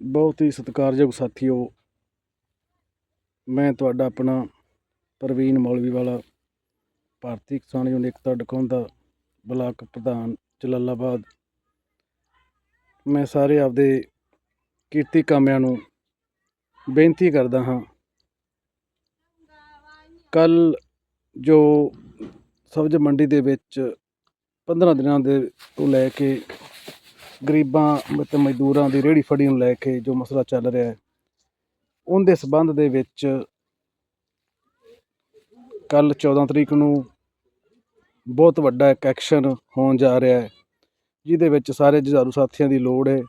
ਬਹੁਤ ਹੀ ਸਤਿਕਾਰਯੋਗ ਸਾਥੀਓ, ਮੈਂ ਤੁਹਾਡਾ ਆਪਣਾ ਪ੍ਰਵੀਨ ਮੌਲਵੀ ਵਾਲਾ ਭਾਰਤੀ ਕਿਸਾਨ ਯੂਨੀਅਨ ਏਕਤਾ ਡਕੌਂਦਾ ਬਲਾਕ ਪ੍ਰਧਾਨ ਜਲਾਲਾਬਾਦ। ਮੈਂ ਸਾਰੇ ਆਪਦੇ ਕੀਰਤੀ ਕਾਮਿਆਂ ਨੂੰ ਬੇਨਤੀ ਕਰਦਾ ਹਾਂ, ਕੱਲ ਜੋ ਸਬਜ਼ ਮੰਡੀ ਦੇ ਵਿੱਚ 15 ਦਿਨਾਂ ਦੇ ਤੋਂ ਲੈ ਕੇ ਗਰੀਬਾਂ ਅਤੇ ਮਜ਼ਦੂਰਾਂ ਦੀ ਰੇਹੜੀ ਫੜੀ ਨੂੰ ਲੈ ਕੇ ਜੋ ਮਸਲਾ ਚੱਲ ਰਿਹਾ ਹੈ, ਉਹਦੇ ਸਬੰਧ ਦੇ ਵਿੱਚ ਕੱਲ 14 ਤਰੀਕ ਨੂੰ ਬਹੁਤ ਵੱਡਾ ਇੱਕ ਐਕਸ਼ਨ ਹੋਣ ਜਾ ਰਿਹਾ ਹੈ, ਜਿਹਦੇ ਵਿੱਚ ਸਾਰੇ ਜੁਝਾਰੂ ਸਾਥੀਆਂ ਦੀ ਲੋੜ ਹੈ।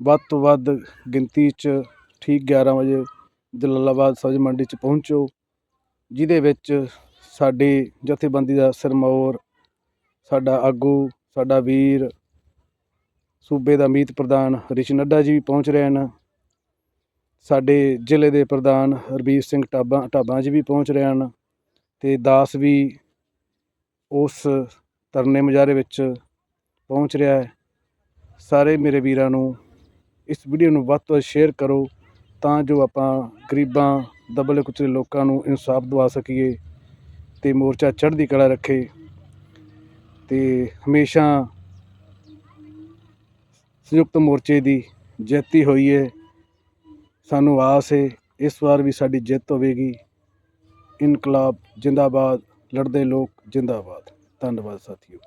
ਵੱਧ ਤੋਂ ਵੱਧ ਗਿਣਤੀ 'ਚ ਠੀਕ 11 ਵਜੇ ਜਲਾਲਾਬਾਦ ਸਬਜ਼ ਮੰਡੀ 'ਚ ਪਹੁੰਚੋ, ਜਿਹਦੇ ਵਿੱਚ ਸਾਡੀ ਜਥੇਬੰਦੀ ਦਾ ਸਿਰਮੌਰ, ਸਾਡਾ ਆਗੂ, ਸਾਡਾ ਵੀਰ ਸੂਬੇ ਦਾ ਮੀਤ ਪ੍ਰਧਾਨ ਰਿਸ਼ੀ ਨੱਡਾ ਜੀ ਵੀ ਪਹੁੰਚ ਰਹੇ ਹਨ। ਸਾਡੇ ਜ਼ਿਲ੍ਹੇ ਦੇ ਪ੍ਰਧਾਨ ਹਰਬੀਰ ਸਿੰਘ ਟਾਬਾ ਢਾਬਾਂ ਜੀ ਵੀ ਪਹੁੰਚ ਰਹੇ ਹਨ ਤੇ ਦਾਸ ਵੀ ਉਸ ਧਰਨੇ ਮੁਜ਼ਾਹਰੇ ਵਿੱਚ ਪਹੁੰਚ ਰਿਹਾ ਹੈ। ਸਾਰੇ ਮੇਰੇ ਵੀਰਾਂ ਨੂੰ ਇਸ ਵੀਡੀਓ ਨੂੰ ਵੱਧ ਤੋਂ ਵੱਧ ਸ਼ੇਅਰ ਕਰੋ ਤਾਂ ਜੋ ਆਪਾਂ ਗਰੀਬਾਂ, ਦਬਲੇ ਕੁਚਲੇ ਲੋਕਾਂ ਨੂੰ ਇਨਸਾਫ ਦਿਵਾ ਸਕੀਏ ਤੇ ਮੋਰਚਾ ਚੜ੍ਹਦੀ ਕਲਾ ਰੱਖੇ ਤੇ ਹਮੇਸ਼ਾ ਸੰਯੁਕਤ ਮੋਰਚੇ ਦੀ ਜਿੱਤੀ ਹੋਈ ਹੈ ਸਾਨੂੰ ਆਸ ਹੈ ਇਸ ਵਾਰ ਵੀ ਸਾਡੀ ਜਿੱਤ ਹੋਵੇਗੀ। ਇਨਕਲਾਬ ਜਿੰਦਾਬਾਦ, ਲੜਦੇ ਲੋਕ ਜਿੰਦਾਬਾਦ। ਧੰਨਵਾਦ, ਸਾਥੀਓ।